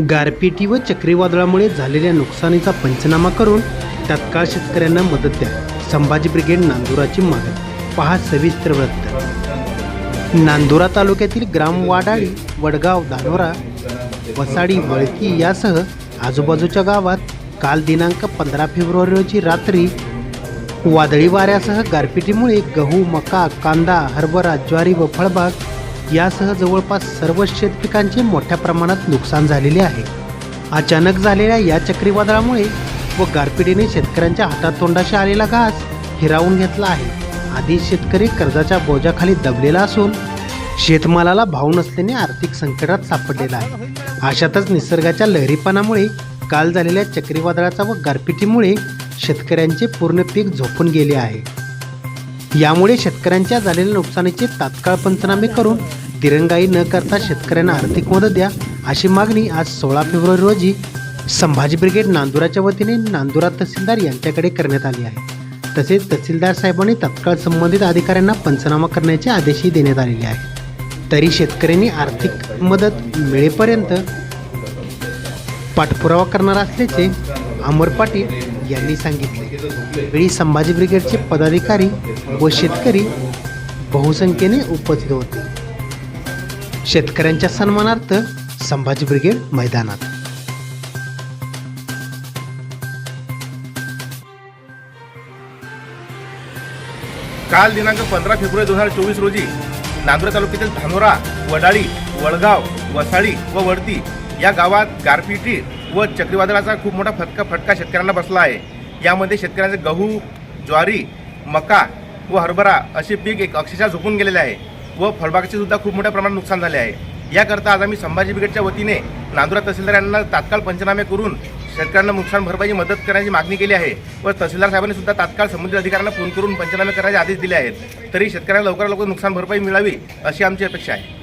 गारपिटी व चक्रीवादळामुळे झालेल्या नुकसानीचा पंचनामा करून तत्काळ शेतकऱ्यांना मदत द्या. संभाजी ब्रिगेड नांदुराची मागणी पहा सविस्तर वृत्त. नांदुरा तालुक्यातील ग्राम वाडाळी वडगाव धानोरा वसाडी वळकी यासह आजूबाजूच्या गावात काल दिनांक पंधरा फेब्रुवारी रोजी रात्री वादळी वाऱ्यासह गारपिटीमुळे गहू मका कांदा हरभरा ज्वारी व फळबाग यासह जवळपास सर्व शेतपिकांचे मोठ्या प्रमाणात नुकसान झालेले आहे. अचानक झालेल्या या चक्रीवादळामुळे व गारपिटीने शेतकऱ्यांच्या हातातोंडाशी आलेला घास हिरावून घेतला आहे. आधी शेतकरी कर्जाच्या बोजाखाली दबलेला असून शेतमालाला भाव नसल्याने आर्थिक संकटात सापडलेला आहे. अशातच निसर्गाच्या लहरीपणामुळे काल झालेल्या चक्रीवादळाचा व गारपिटीमुळे शेतकऱ्यांचे पूर्ण पीक झोपून गेले आहे. यामुळे शेतकऱ्यांच्या झालेल्या नुकसानीचे तात्काळ पंचनामे करून दिरंगाई न करता शेतकऱ्यांना आर्थिक मदत द्या अशी मागणी आज सोळा फेब्रुवारी रोजी संभाजी ब्रिगेड नांदुराच्या वतीने नांदुरा तहसीलदार यांच्याकडे करण्यात आली आहे. तसेच तहसीलदार साहेबांनी तत्काळ संबंधित अधिकाऱ्यांना पंचनामा करण्याचे आदेशही देण्यात आलेले आहे तरी शेतकऱ्यांनी आर्थिक मदत मिळेपर्यंत पाठपुरावा करणार असल्याचे अमर पाटील यांनी सांगितले. वेळी संभाजी ब्रिगेडचे पदाधिकारी व शेतकरी बहुसंख्येने उपस्थित होते. शेतकऱ्यांच्या सन्मानार्थ संभाजी ब्रिगेड मैदानात. काल दिनांक पंधरा फेब्रुवारी दोन हजार चोवीस रोजी नांदुरा तालुक्यातील धानोरा वडाळी वडगाव वसाळी व वडती या गावात गारपिटी व चक्रीवादळाचा खूप मोठा फटका फटका शेतकऱ्यांना बसला आहे. यामध्ये शेतकऱ्यांचे गहू ज्वारी मका व हरभरा असे पीक एक अक्षरशः झोपून गेलेले आहे व फळबागाचे सुद्धा खूप मोठ्या प्रमाणात नुकसान झाले आहे. याकरता आज आम्ही संभाजी ब्रिगेडच्या वतीने नांदुरा तहसीलदार यांना तात्काळ पंचनामे करून शेतकऱ्यांना नुकसान भरपाईची मदत करण्याची मागणी केली आहे व तहसीलदार साहेबांनी सुद्धा तात्काळ संबंधित अधिकाऱ्यांना फोन करून पंचनामे करण्याचे आदेश दिले आहेत. तरी शेतकऱ्यांना लवकरात लवकर नुकसान भरपाई मिळावी अशी आमची अपेक्षा आहे.